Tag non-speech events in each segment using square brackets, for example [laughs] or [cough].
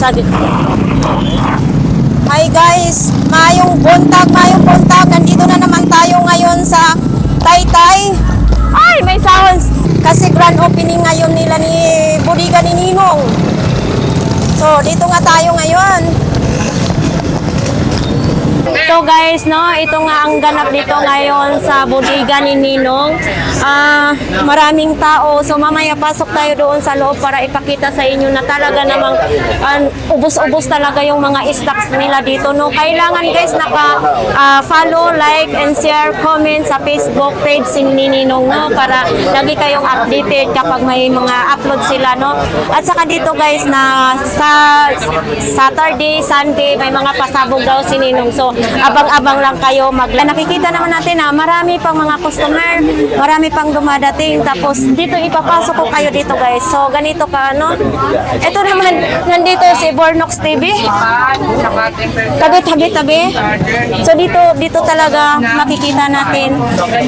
Sabi. Hi guys, mayong buntag, mayong buntag. Nandito na naman tayo ngayon sa Taytay. Ay, may sounds. Kasi grand opening ngayon nila ni Budiga ni Ninong. So, dito nga tayo ngayon. So guys, no, ito nga ang ganap dito ngayon sa bodega ni Ninong. Ah, maraming tao. So mamaya pasok tayo doon sa loob para ipakita sa inyo na talaga namang ubos-ubos talaga yung mga stocks nila dito, no. Kailangan guys naka ah, follow, like and share, comment sa Facebook page ni Ninong, no, para lagi kayong updated kapag may mga upload sila, no. At saka dito guys na sa Saturday, Sunday may mga pasabog daw si Ninong. So abang-abang lang kayo mag Nakikita naman natin na marami pang mga customer, marami pang dumadating. Tapos dito ipapasok ko kayo dito guys. So ganito ka no. Ito naman nandito si Bornox TV. Tabi tabi tabi. So dito dito talaga makikita natin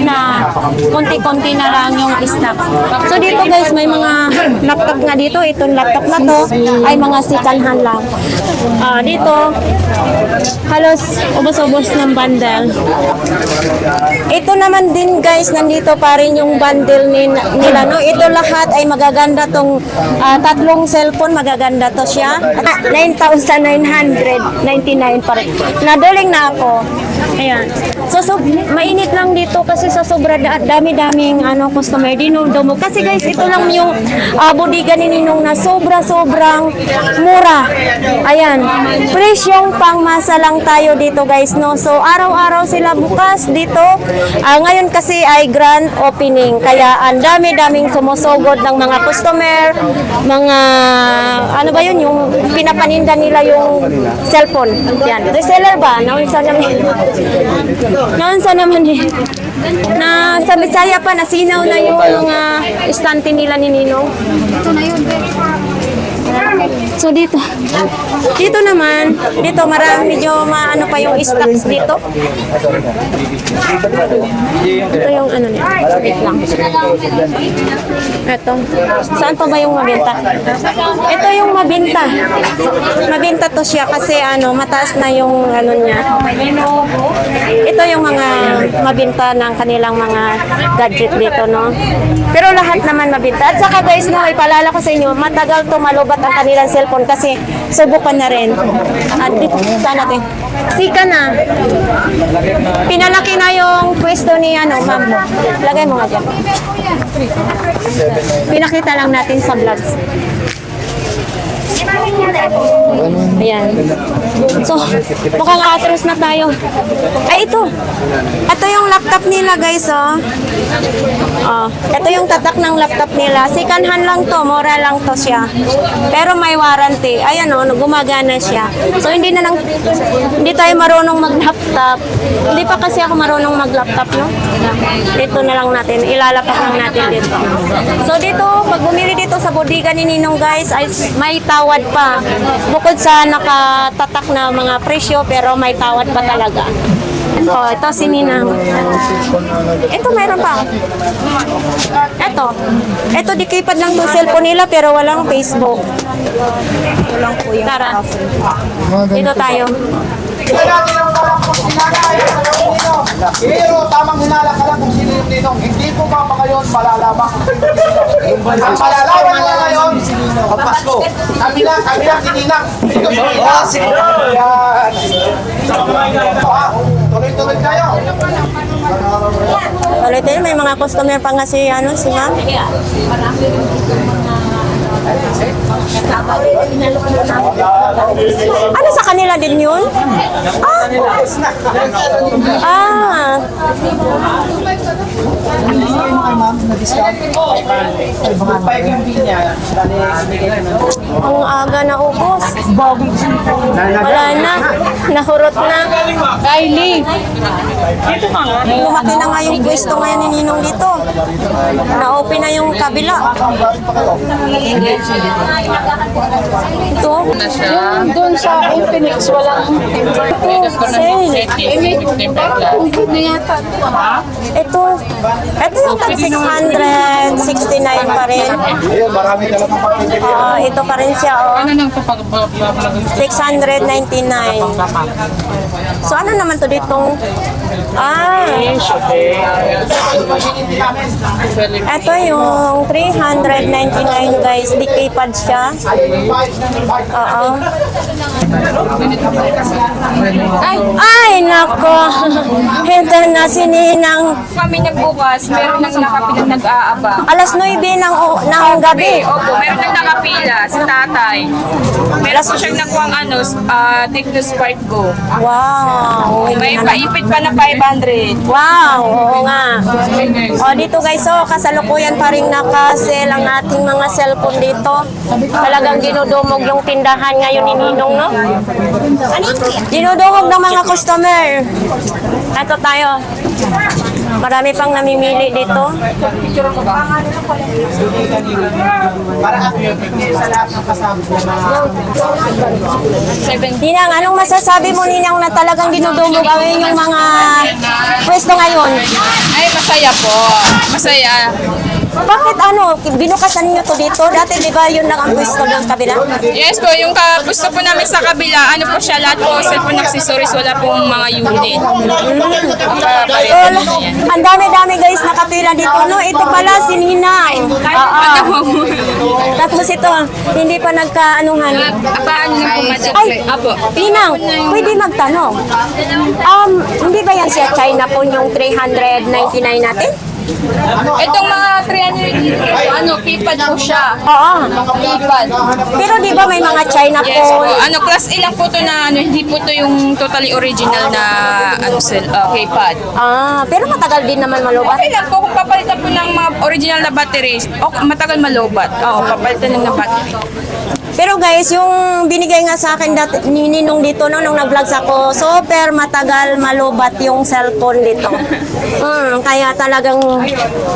na konti-konti na lang yung stock. So dito guys may mga laptop nga dito. Itong laptop na to ay mga sikanhan lang. Ah, dito halos ubos-ubos ng bundle. Ito naman din guys, nandito pa rin yung bundle ni, nila. No? Ito lahat ay magaganda tong ah, tatlong cellphone, magaganda to siya. Ah, 9,999 pa rin. Naduling na ako. Ayan. So, so, mainit lang dito kasi sa sobra da- dami-daming ano, customer dinudumog. Kasi guys, ito lang yung uh, bodega ni Ninong na sobra-sobrang mura. Ayan. Presyong pangmasa lang tayo dito guys, no? So, araw-araw sila bukas dito. Ah, ngayon kasi ay grand opening. Kaya ang dami-daming sumusugod ng mga customer, mga, ano ba yun, yung pinapaninda nila yung cellphone. Yan. Reseller ba? Naunsa naman. Naunsa naman eh. Na sa Bisaya pa, nasinaw na yung mga estante nila ni Ninong. So dito, dito naman, dito marami medyo maano pa yung stocks dito. Ito yung ano niya, wait lang. Ito, saan pa ba yung mabenta? Ito yung mabenta. Mabenta to siya kasi ano, mataas na yung ano niya. Ito yung mga mabenta ng kanilang mga gadget dito, no? Pero lahat naman mabenta. At saka guys, no, ipalala ko sa inyo, matagal to malubat ang kanilang cellphone kasi subukan na rin. At dito, saan natin? Sika na. Pinalaki na yung pwesto ni ano, ma'am. Lagay mo nga dyan. Pinakita lang natin sa vlogs. Ayan. So, mukhang atros na tayo. Ay, ito. Ito yung laptop nila, guys, oh. Oh, ito yung tatak ng laptop nila. Second hand lang to, mura lang to siya. Pero may warranty. Ayan oh, gumagana siya. So hindi na nang hindi tayo marunong mag-laptop. Hindi pa kasi ako marunong mag-laptop, no? Dito na lang natin, ilalapak lang natin dito. So dito, pag bumili dito sa bodega ni Ninong guys, ay may tawad pa. Bukod sa nakatatak na mga presyo, pero may tawad pa talaga. Oh, ito si Ninang. Ito mayroon pa. Ito. Ito di keypad lang tong cellphone nila pero walang Facebook. Walang po yung Tara. Dito tayo. Pero tamang hinala ka lang kung sino yung ninong. Hindi po ba pa ngayon malalaman kung sino yung ninong? Ang malalaman mo ngayon, pag Pasko. Kami lang, kami lang sininang. Ito si Ninang. Yan. Ah, Tuloy-tuloy tayo. Ulit tayo, may mga customer pa nga si, ano, si ma'am. Ano sa kanila din yun? Ah! Ah! Pag yung binya, Ang aga na ubos. Wala na. Nahurot na. Kylie. Dito ka nga. Lumaki na nga yung pwesto ngayon ni Ninong dito. Na-open na yung kabila. Ito. Doon sa Infinix, walang Sale. Good na yata. Ito. Ito yung tag 669 pa rin. Ah, ito pa rin siya, oh. Ano nang ito pag 699. So, ano naman to ditong... Ah, ito yung 399 guys. Decay pad siya. Oo. Ay, ay, nako. [laughs] Ito na si Ninang. Kami nagbukas, meron nang nakapila nag-aaba. Alas 9 ng, ng gabi. Opo, meron nang nakapila si tatay. Meron po siyang nakuha ano, uh, Tecno Spark Go. Wow. May paipit pa na 500. Wow, oo nga. O dito guys, so kasalukuyan pa rin nakasel ang ating mga cellphone dito. Talagang dinudumog yung tindahan ngayon ni Ninong, no? Dinudumog ng mga customer. Ito tayo. Marami pang namimili dito. Ninang, anong masasabi mo Ninang na talagang dinudumog ang inyong mga pwesto ngayon? Ay, masaya po. Masaya. Bakit ano, binukasan niyo to dito? Dati di ba yun lang ang pwesto ng kabila? Yes po, yung ka, gusto po namin sa kabila, ano po siya, lahat po cellphone accessories, wala pong mga unit. So, ang dami-dami guys nakatira dito. No, ito pala si Ninang. Oo. [laughs] Tapos ito, hindi pa nagkaanuhan. Paano na po, madam? Ay, Apo. Ninang, pwede magtanong. Um, hindi ba yan siya China po yung 399 natin? Itong mga 300, ano, keypad po siya. Oo. Keypad. Pero di ba may mga China Yes po. Ano, class A lang po to na, ano, hindi po to yung totally original na, ano, cell, uh, keypad. Ah, pero matagal din naman malubat. Okay lang po kung papalitan po ng mga original na batteries. Okay, matagal malobat. Oo, papalitan lang ng battery. Pero guys, yung binigay nga sa akin dati, ni Ninong dito no, nung nag-vlogs ako, super matagal malubat yung cellphone dito. Hmm, kaya talagang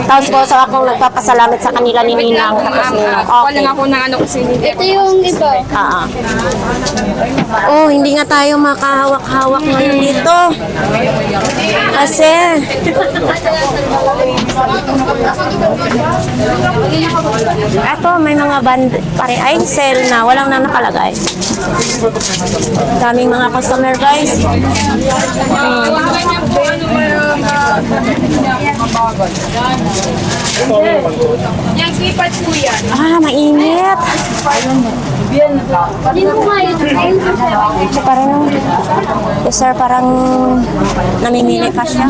tapos ko sa akong nagpapasalamat sa kanila ni Ninang. Tapos Ninang. Ako Okay. lang ako ng ano kasi. Ito yung iba. Ah. Oh, hindi nga tayo makahawak-hawak ngayon dito. Kasi Eto, may mga band pare ay sale na, walang na nakalagay. Daming mga customer guys. Yung keypad po yan. Ah, mainit. Hindi mo nga yun. So, parang, yes sir, parang namimili pa siya.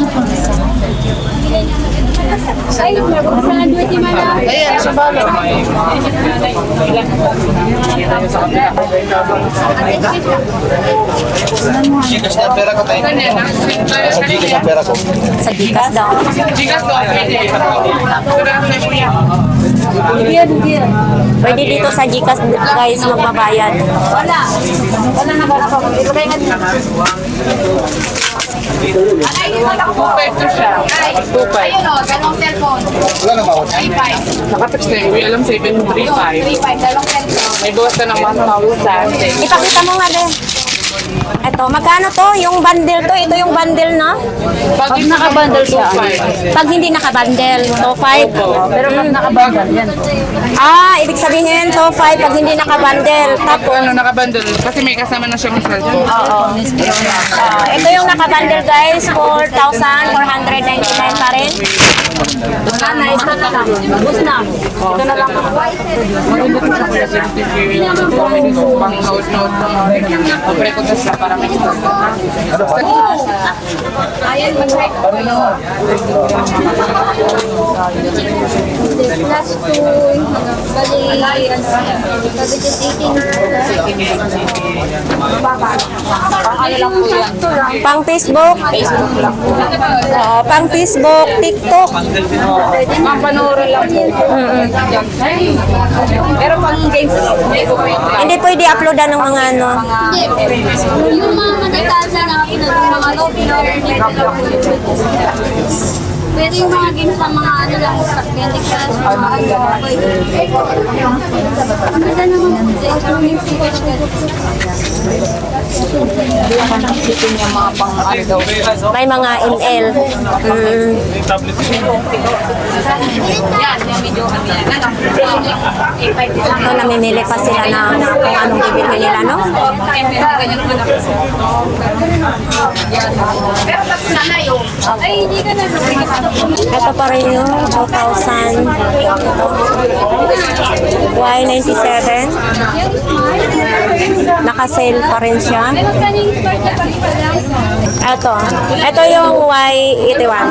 Ay, graduate ni Mala. Ayan, sa balo. Gigas na pera ko tayo. Sa gigas na pera ko. Sa Gcash daw. Gigas ko, pwede. Pwede dito sa Gcash guys magbabayad. Wala. Wala na ba ako? Ilagay nga dito. Pwede siya. Ayun o, dalawang cellphone. Wala na bawat. 3-5. Nakatext na yung alam 735. 3-5, dalawang cellphone. May bawas ka ng 1,000. Ipakita mo nga din. Ito, magkano to? Yung bundle to? Ito yung bundle, no? Pag nakabundle siya. Pag hindi nakabundle, to 5. Pero pag nakabundle, yan. Ah, ibig sabihin to 5 pag hindi nakabundle. Tapos, ano nakabundle, kasi may kasama na siyang cellphone. Oo. Ah, ito yung nakabundle guys, 4,499 pa rin. Ah, nice na na lang. Bus na. Ito na lang. Pang note note. Pag ko sa para may Ayan, mag-try ko. Plus 2, bali, ano, sabi dyan 18. Baba. Ano lang po yan? Pang Facebook. Oo, pang Facebook, TikTok. Ang panoorin lang po. Pero pang games, hindi po pwede. Hindi pwede uploadan ng mga ano. Yung mga matataas na nakapinag ng mga lobby. Pwede yung mga games na mga ano lang, sa Candy Crush, mga ano, pwede. Maganda naman po dyan, yung games yung May mga ML. Mm. Ito, namimili pa sila na kung anong bibili nila, no? Pero tapos na na yun. Ay, hindi ka na. Ito pa rin yung 2,000. Y97. Naka-sale pa rin siya. Ito. Ito yung Y81.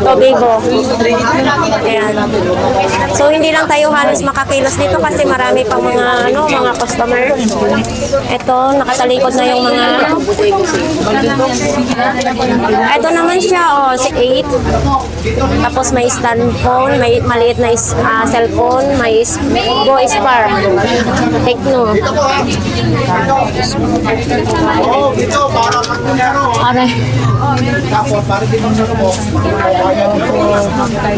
Tobigo. Ayan. So, hindi lang tayo halos makakilos dito kasi marami pang mga, ano, mga customer. Ito, nakatalikod na yung mga, ito naman siya, oh, si 8. Tapos may stand phone, may maliit na is, ah, cellphone, may is, Go Spar. Tecno. Aray.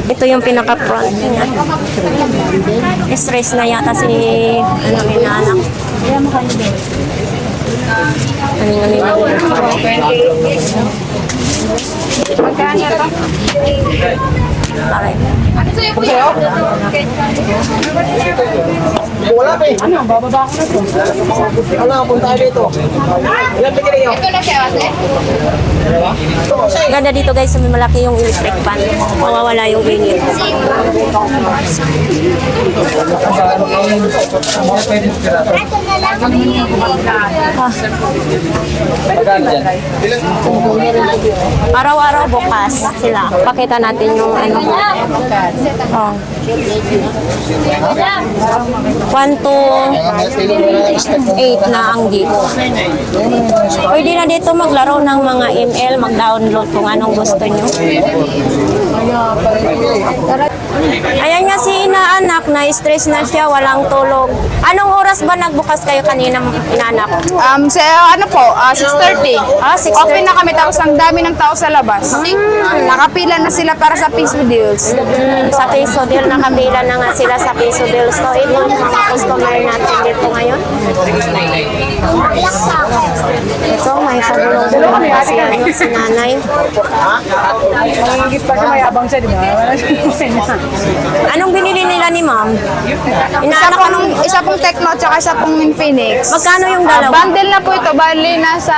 Ito yung pinaka-front niya. Stress na yata si ano anak. Ano yung ano Aray. Wala pa eh. Ano, bababa ko na to. Ano, punta tayo dito. Ilan pa kayo? Ito na siya, ate. Ganda dito guys, may malaki yung electric fan. Mawawala yung init. Araw-araw bukas sila. Pakita natin yung ano. Oh. 1 to 8 na ang dito. Pwede na dito maglaro ng mga ML, mag-download kung anong gusto nyo. Ayan nga si inaanak na stress na siya, walang tulog. Anong oras ba nagbukas kayo kanina, inaanak? Um, sa ano po, ah, 6.30. Ah, 6:30. Open na kami tapos ang dami ng tao sa labas. Nakapila na sila para sa peace deals. Mm, sa peso deal, nakabila na nga sila sa peso deal. So, ito yung mga customer natin dito ngayon. Ito, may pagulong-gulong pa si, ano, si nanay. Anong binili nila ni ma'am? Isa pong, anong... isa pong Tecno at saka isa pong Minphoenix. Magkano yung Ah, dalawa? bundle na po ito, bali nasa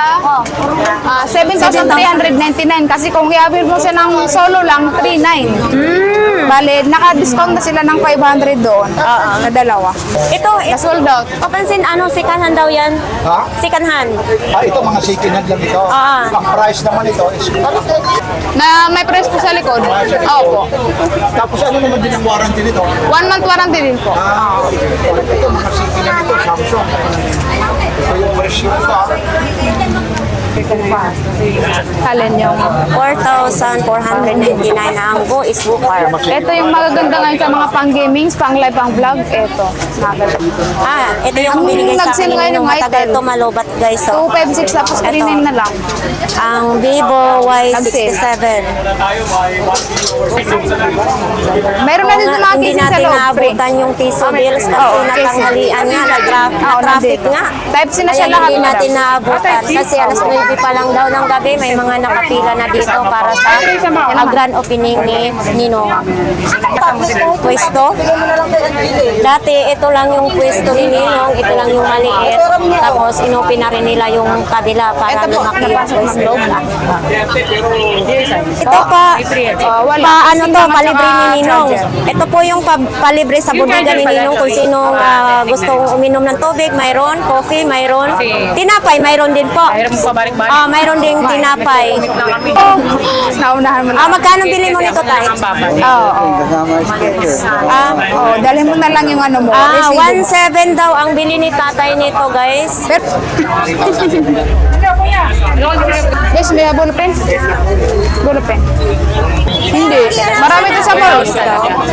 ah, 7,399. Kasi kung i-avail mo siya ng solo lang, 39. Mm. Bali, naka-discount na sila ng 500 doon. Na dalawa. Ito, Na ito. sold out. Papansin, ano, sikanhan daw yan? Ha? Sikanhan. Ah, ito mga second hand lang ito. Ah. Ang price naman ito is... Na may price po sa likod. Oo po. Tapos ano naman din ang warranty nito? One month warranty din po. Ah, ito mga second hand ito, Samsung. Ito yung version ko. ah. Alin yung... 4,499 ang Go is Bukar. Ito yung magaganda ngayon sa mga pang-gamings, pang-live, pang-vlog. Ito. Ah, ito yung binigay sa akin ngayon ng ng matagal item. to malobat guys. So, 256 tapos. 39 na lang. ang Vivo Y67. Meron na dito mga Hindi sa natin. Free. naabutan yung piso bills kasi natanghalian nga, nag-traffic Oo, traffic nandito. nga. Type C na siya lahat, hindi natin naabutan kasi alas 9 pa lang daw ng gabi may mga nakapila na dito para sa uh, grand opening ni Nino. Pwesto? Dati ito lang yung pwesto ni Ninong, ito lang yung maliit. Tapos inopen na rin nila yung kabila para lumaki yung pwesto. Ito pa, pa ano to, palibre ni Ninong. Ito po yung pa- palibre sa bodega ni Ninong kung sinong ah, gustong uminom ng tubig, mayroon, coffee, mayroon. Tinapay, mayroon din po. Mayroon pa. Ah, mayroon ding tinapay. Oh, Naunahan mo ah, na. magkano bili mo nito, Tay? Oo. oo. Ah, Oh, dalhin mo na lang yung ano mo. ah, resibo mo. 1.7 daw ang bili ni tatay nito, guys. Pero, [laughs] Guys, may ballpen? Ballpen. Hindi. Marami to sa mall.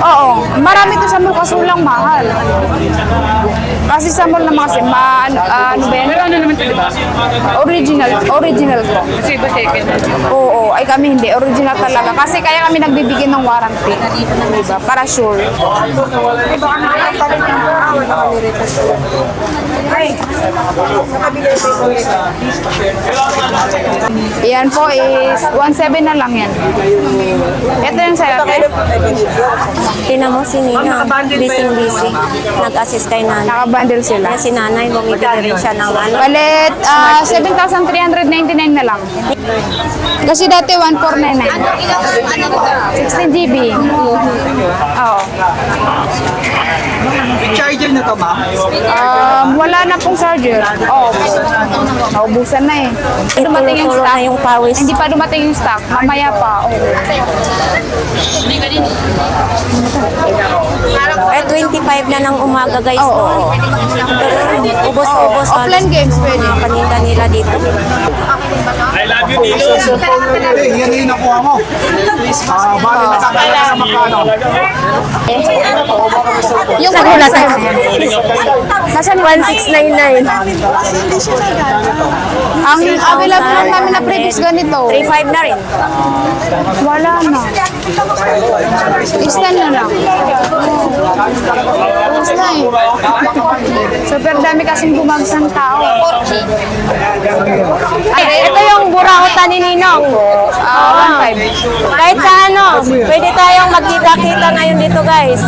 Oo. Marami to sa mall kaso lang mahal. Kasi sa mall naman kasi, ma, ano, ah, ano ba yan? Pero ano naman ito, ba? Original. Original ko. Kasi iba second. Oo, ay kami hindi. Original talaga. Kasi kaya kami nagbibigay ng warranty. Diba? Para sure. Yan po is 1.7 na lang yan. Ito yung sa akin. Tinan mo si Nina, busy-busy. Nag-assist kay nanay. Nakabundle sila. Kaya si nanay, bumibili rin siya ng ano. Palit, ah 7,399 na lang. Kasi dati 1,499. 16 GB. Oo. Charger na to, ma'am. Um, wala na pong charger. Oo. Naubusan na eh. Dumating yung Tulo-tulo stock. na yung pawis. Hindi pa dumating yung stock. Mamaya pa. Oo. Eh, 25 na ng umaga, guys. Oo. no? Ubos-ubos. Offline games pwede. Mga paninda nila dito. Eh, yan yung nakuha mo. Ah, bali na sa sa makano. Yung Sa gulat. Nasaan 1699. Ang available lang namin na previous ganito. 35 na rin. Wala na. Istan na lang. Na eh. Super dami kasing bumagsang tao. Ay, ito yung burautan ni Ninong. 1.5. Kahit sa ano, pwede tayong magkita-kita ngayon dito, guys.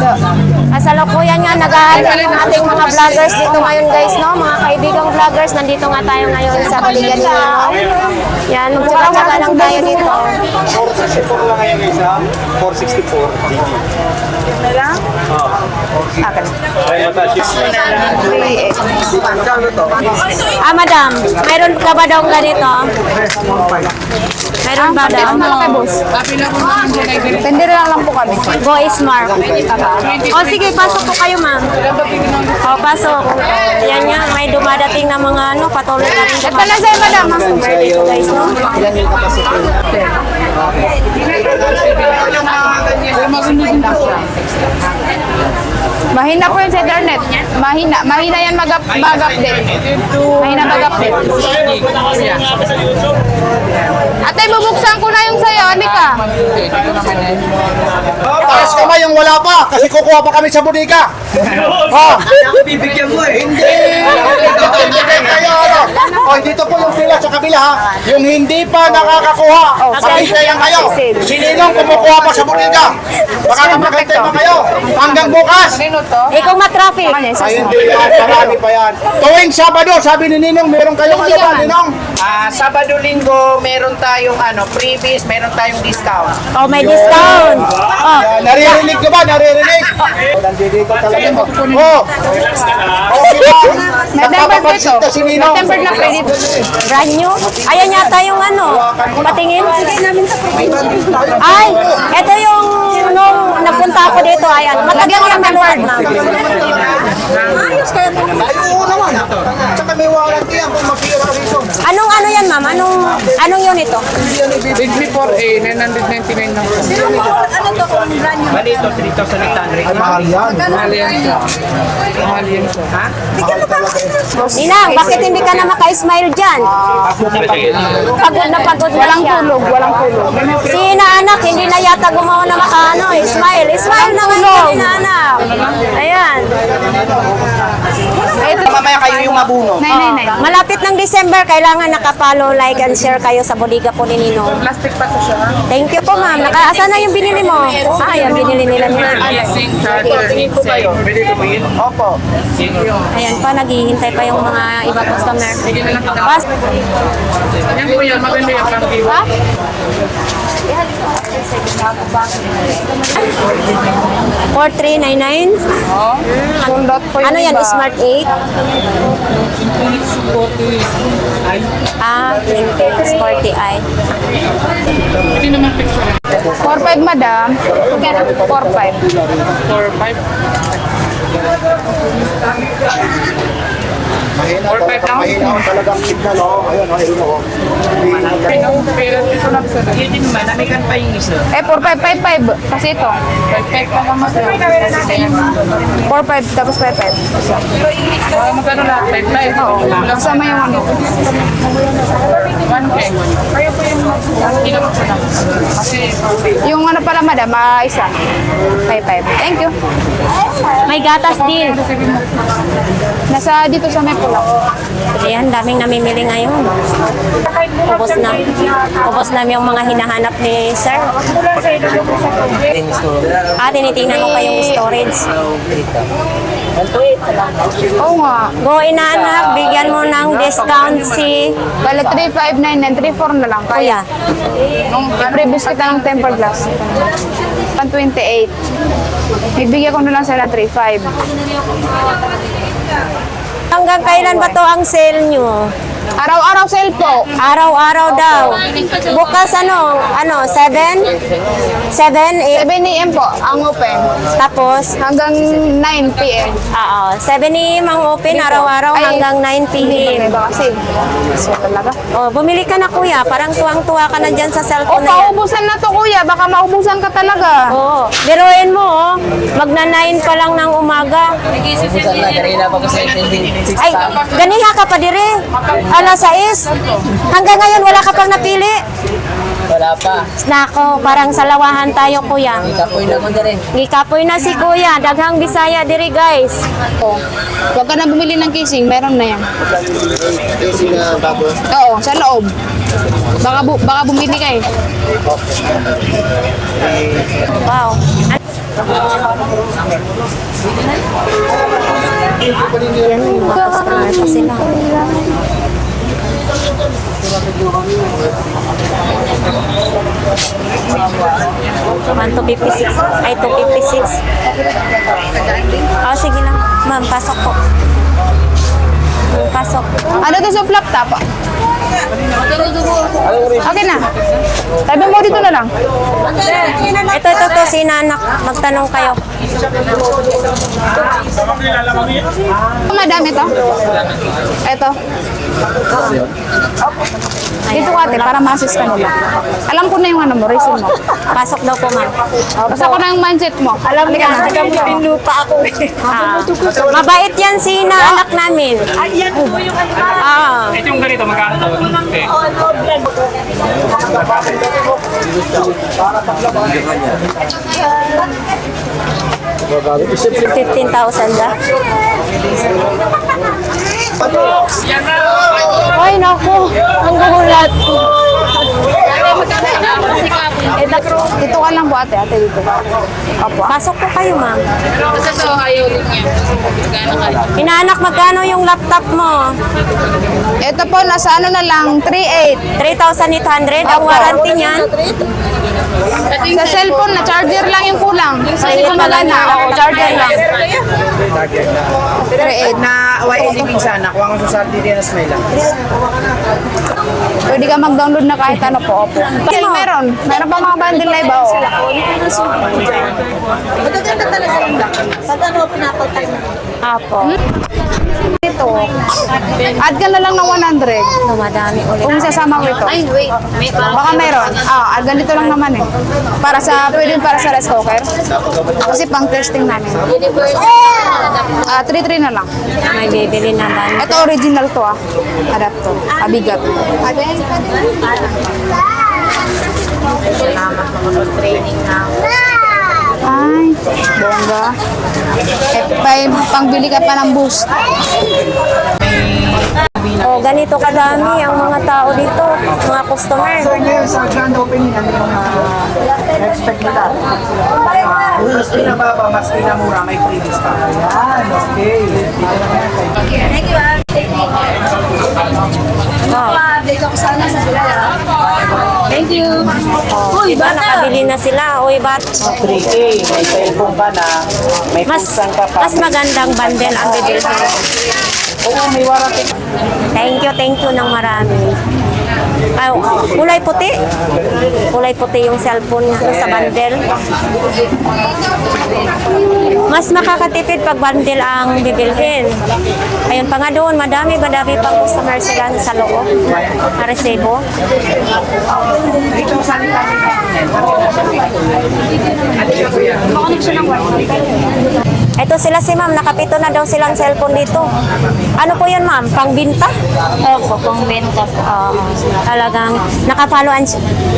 Kasalukuyan nga, nag-aaral yung ating mga vloggers dito ngayon, guys, no? Mga kaibigang vloggers, nandito nga tayo ngayon sa Baligan ni Ninong. Yan, magtsaga-tsaga lang tayo dito. 464 lang ngayon guys ha. 464 GB. Ah, madam, mayroon ka ba daw ganito? Mayroon ba daw? Ano kay boss? Tender lang lang po kami. Go Smart. O sige, pasok po kayo, ma'am. O, pasok. Yan nga, may dumadating na mga ano, patuloy na rin Ito lang sa'yo, madam. customer dito, guys, no? Mahina po yun sa internet. Mahina. Mahina yan mag-up- mag-update. Mahina mag-update. Ate, bubuksan ko na yung sa'yo. Halika. Taas kamay yung wala pa kasi kukuha pa kami sa bodega. [laughs] Ha? Bibigyan mo eh. Hindi. Hindi kayo. O, dito po yung pila sa kabila ha. Yung hindi pa nakakakuha. Pakintayan kayo. Sininong kumukuha pa sa bodega. Baka namakantay pa kayo. Hanggang bukas. Ikaw ma-traffic. Ay, hindi yan. Marami pa yan. Tuwing Sabado, sabi ni Ninong, meron kayong ano ba, Ninong? Ah, Sabado Linggo, meron tayong ano, freebies, meron tayong discount. Oh, may discount. Oh, Ah, naririnig nyo ba? Naririnig? Nandito talaga mo. Oh! Okay lang. Na si Ninong. tempered na credit. brand new. Ayan yata yung ano. Patingin. Ay, ito yung nung nagpunta ako dito. Ayan, matagal yung tempered, ma'am. Ay, oo naman. Tsaka may warranty yan kung masira rito. Anong ano yan, ma'am? Anong, anong unit to? Redmi 4A, 999 lang po. Bali ito, 3,800. Ay, mahal yan. Mahal yan siya. Mahal yan siya. Ha? Mahal talaga yan. Ninang, bakit hindi ka na maka-smile dyan? Pagod na pagod na Walang tulog. Walang tulog. Si inaanak, hindi na yata gumawa na makaano eh. Smile. Smile na ngayon inaanak. Ayan. Ito. Mamaya kayo yung mabuno. 999. Malapit ng December, kailangan nakapalo, like, and share kayo sa bodega po ni Ninong. Plastic pa siya. ha? Thank you po, ma'am. Nakaasa na yung binili mo? Ah, yung binili nila. Pwede po yun? Opo. Ayan pa, naghihintay pa yung mga iba customer. Sige na lang Yan po yan, maganda vivo. ha? 4399? Sold out po yung Ano yan. Smart 8? Ah, Infinix 40i. Pwede naman picture. 4.5 madam. 4.5. 4, 5. Mahina talaga, mahina ang talagang signal, oh. Ayun, oh, ayun, oh. Pero ito lang sa Yun din man, namikan pa yung isa. Eh, 4555. Kasi ito. Perfect pa naman sa 45 tapos 55. Mga magkano lahat? 5-5. Oo. Kasama yung ano. 1K. Kaya po yung hindi naman po lang. Kasi Yung ano pala, madam, ah, isa. 55. Thank you. May gatas din. Nasa dito sa may pula. Ayan, daming namimili ngayon. Ubos na. Ubos na yung mga hinahanap ni Sir. Ah, tinitingnan mo pa yung storage. Oo nga. Go inaanak, bigyan mo ng discount si Bale, 3599, 34 na lang. Kuya. Nung previous kita ng tempered glass. Pan 28. Bibigyan ko na lang sila 35. Hanggang kailan ba to ang sale nyo? Araw-araw sale po. Araw-araw daw. Bukas ano? Ano? 7? 7? 7 a.m. po ang open. Tapos? Hanggang 9 p.m. Oo. 7 a.m. ang open araw-araw Ay, hanggang 9 p.m. Iba kasi. So talaga. Oh, bumili ka na kuya. Parang tuwang-tuwa ka na dyan sa O, cellphone na yan. paubusan na to kuya. Baka maubusan ka talaga. Oo. Biruin mo, oh. Magna 9 pa lang ng umaga. Ay, ganiha ka pa dire. Alas 6. Hanggang ngayon wala ka pang napili. Wala pa. Nako, parang salawahan tayo kuya. Kapoy na ko na rin. Gikapoy na si kuya. Daghang Bisaya diri guys. Huwag ka na bumili ng kissing. Meron na yan. Kasi nga, bago. Oo, sa loob. Baka, bu- baka bumili ka eh. Wow. Yan, mga customer pa sila. One to 56. Ay, to 56. Oh, sige lang. Ma'am, pasok po. Pasok. Ano to sa laptop? Okay na. Sabi mo dito na lang. Ito, ito, ito, si Nanak. Magtanong kayo. Madami to? Ito. Dito ate, para ma-assist ka nila. Alam ko na yung ano mo, reason mo. Pasok daw po, ma'am. Basta ko na yung mindset mo. Alam niya, nagamutin lupa ako eh. Ah. Mabait yan si Nanak namin. Ay, yan po yung ano. Ah. Ito yung ganito, magkano to? Para ano, 15,000 daw. Ah. Ay, naku. Ang gulat eh, ko. Ito ka lang po ate, ate dito. Opo. Pasok po kayo, ma'am. Basta so, ayaw din niya. Magkano? Inaanak, magkano yung laptop mo? Ito po, nasa ano na lang, 3,800. 3,800 ang warranty niyan. Sa cellphone na, charger lang yung kulang. Sa cellphone wala na. Oo, charger lang. 3.8. Na away ilibing sana, kuha ko sa saldi din na smile lang. Pwede ka mag-download na kahit ano po. Opo. Kasi meron. Meron pa mga bundle na iba. Oo. Magaganda talaga yung black. Pag ano, pinapaltak na. Apo. Ito. Add ka na lang ng 100. No, madami ulit. Kung sasama mo ito. Ay, wait. May parang Baka meron. Ah, ah, ganito lang naman eh. Para sa, pwede para sa rice cooker. Kasi pang testing namin. Ah, 3-3 na lang. May bibili na ba? Ito original to ah. Adapto. Abigat. Ay, bongga. Eh, pay, pangbili ka pa ng boost. Oh, ganito kadami ang mga tao dito, mga customer. So, ngayon sa grand opening, ano yung uh, expect nila? Mas pinababa, mas pinamura, may free discount. Yan, okay. Oh. Update ako sana sa sila. Thank you. Oh, diba nakabili na sila? Uy, bat? 3K, may cellphone ka na, may Mas, pusan ka pa. mas magandang bundle ang bibilhin. Oo, may warranty. Thank you, thank you ng marami. Ay, kulay puti. Kulay puti yung cellphone niya sa bundle. Mas makakatipid pag bundle ang bibilhin. Ayun pa nga doon, madami madami pang customer sila sa loob. Na resibo. Ito sila si ma'am, nakapito na daw silang cellphone dito. Ano po yun ma'am? Pangbinta? Opo, pang benta po. Oo. talagang nakafollow and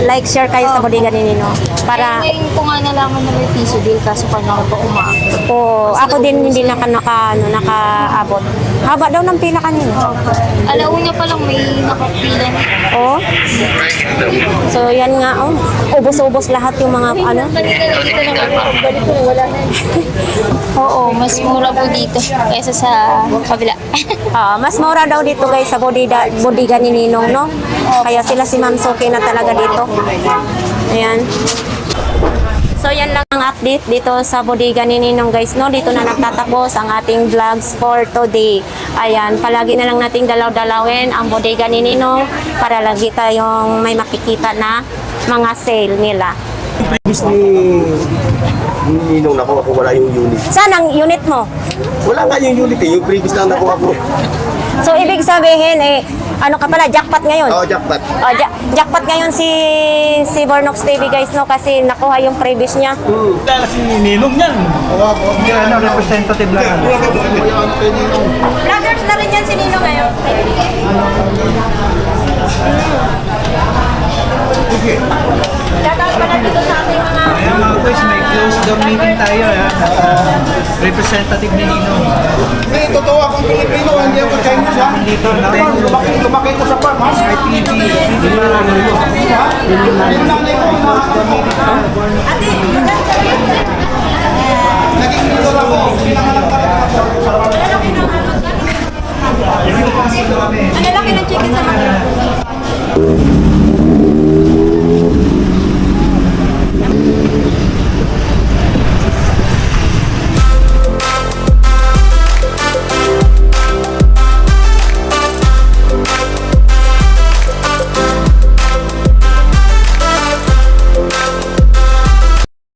like share kayo sa bodega ni Nino. Para Eh, ngayon ko nga nalaman na may piso deal kaso kanya ko po umaakit. po, ako din hindi naka, naka, ano, nakaabot. Haba daw ng pila kanina. Alauna pa lang may nakapila na. Oh. So yan nga oh. Ubos-ubos lahat yung mga ano. Kanina dito na balik ko na wala na. [laughs] Oo, mas mura po dito kaysa sa kabila. [laughs] Ah, mas mura daw dito guys sa bodega, bodega ni Ninong, no? Kaya sila si Ma'am Suki na talaga dito. Ayan. So yan lang ang update dito sa bodega ni Ninong guys, no? Dito na nagtatapos ang ating vlogs for today. Ayan, palagi na lang nating dalaw-dalawin ang bodega ni Ninong para lagi tayong may makikita na mga sale nila. Previous ni ni Ninong nakuha ko wala yung unit. Saan ang unit mo? Wala nga yung unit eh, yung previous lang nakuha ko. So ibig sabihin eh ano ka pala jackpot ngayon? Oo, jackpot. Oh, ja- jackpot ngayon si si Bornox TV guys no kasi nakuha yung previous niya. Vloggers na rin yan si Nino ngayon. Shoutout pala dito sa ating mga Ayan mga boys, may close door meeting tayo ha. Uh, representative ni Nino. Hindi, totoo Pilipino, hindi ako Chinese ha. Lumaki, lumaki ko sa farm ha. May TV. Yung nanay ko. Yung nanay ko. Ate, Naging dito lang ako. Pinangalap ka rin ako. Ang laki ano, ng chicken sa mga.